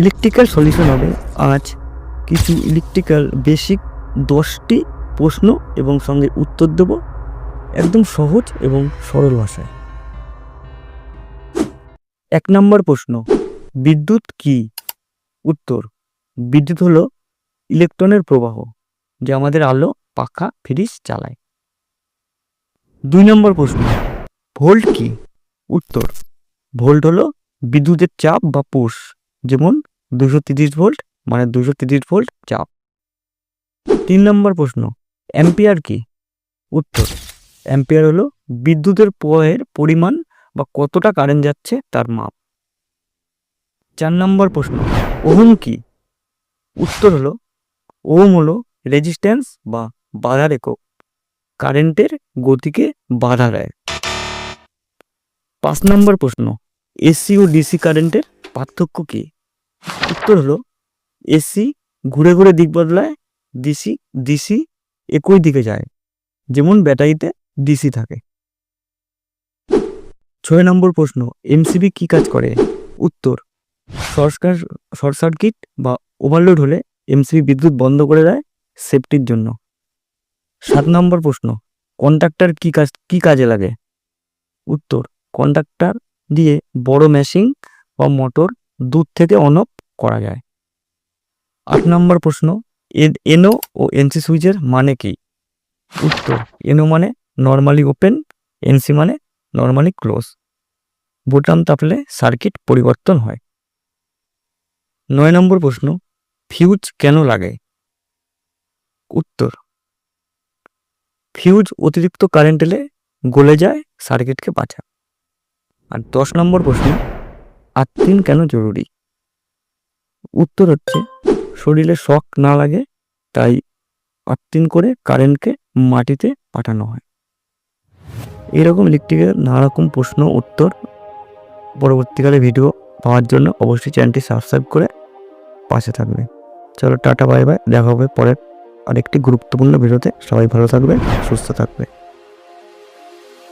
Electrical solution হবে। আজ কিছু ইলেকট্রিক্যাল বেসিক দশটি প্রশ্ন এবং সঙ্গে উত্তর দেব একদম সহজ এবং সরল ভাষায়। এক নম্বর প্রশ্ন, বিদ্যুৎ কি? উত্তর, বিদ্যুৎ হলো ইলেকট্রনের প্রবাহ যা আমাদের আলো পাখা ফ্রিজ চালায়। দুই নম্বর প্রশ্ন, ভোল্ট কি? উত্তর, ভোল্ট হলো বিদ্যুতের চাপ বা পোষ যেমন দুশো তিরিশ ভোল্ট মানে দুশো তিরিশ ভোল্ট চাপ তিন নম্বর প্রশ্ন, অ্যাম্পিয়ার কি? উত্তর, অ্যাম্পিয়ার হলো বিদ্যুতের প্রবাহের পরিমাণ বা কতটা কারেন্ট যাচ্ছে তার মাপ। চার নম্বর প্রশ্ন, ওহম কি? উত্তর হলো, ওহম হলো রেজিস্ট্যান্স বা বাধার একক, কারেন্টের গতিকে বাধা দেয়। পাঁচ নম্বর প্রশ্ন এসি ও ডিসি কারেন্টের পার্থক্য কি? উত্তর হলো এসি ঘুরে ঘুরে দিক বদলায় ডিসি ডিসি একই দিকে যায়। যেমন ব্যাটারিতে ডিসি থাকে। ছয় নম্বর প্রশ্ন এমসিবি কি কাজ করে? উত্তর সরকার শর্ট সার্কিট বা ওভারলোড হলে এমসিবি বিদ্যুৎ বন্ধ করে দেয় সেফটির জন্য। সাত নম্বর প্রশ্ন কন্ট্রাক্টর কি কাজ, কি কাজে লাগে? উত্তর কন্ট্রাক্টর দিয়ে বড় মেশিন বা মোটর দূর থেকে অন অফ করা যায়। আট নম্বর প্রশ্ন, এ- এনো ও এনসি সুইচের মানে কি? উত্তর এনো মানে নর্মালি ওপেন এনসি মানে নর্মালি ক্লোজ বোতাম তাপলে সার্কিট পরিবর্তন হয়। নয় নম্বর প্রশ্ন ফিউজ কেন লাগে? উত্তর ফিউজ অতিরিক্ত কারেন্ট এলে গলে যায় সার্কিটকে বাঁচা আর দশ নম্বর প্রশ্ন আর্থিন কেন জরুরি? উত্তর হচ্ছে, শরীরে শক না লাগে, তাই আর্থিন করে কারেন্টকে মাটিতে পাঠানো হয়। এরকম ইলেকট্রিকের নানা রকম প্রশ্ন, উত্তর পরবর্তীকালে ভিডিও পাওয়ার জন্য অবশ্যই চ্যানেলটি সাবস্ক্রাইব করে পাশে থাকবে। চলো টাটা, বাই বাই, দেখা হবে পরের আরেকটি গুরুত্বপূর্ণ ভিডিওতে। সবাই ভালো থাকবে, সুস্থ থাকবে।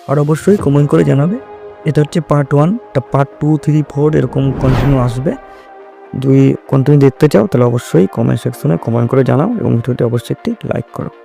আর অবশ্যই কমেন্ট করে জানাবে, এটা হচ্ছে পার্ট ওয়ান তা পার্ট টু থ্রি ফোর এরকম কন্টিনিউ আসবে। যদি কন্টিনিউ দেখতে চাও তাহলে অবশ্যই কমেন্ট সেকশনে কমেন্ট করে জানাও এবং ভিডিওটি অবশ্যই একটি লাইক করো।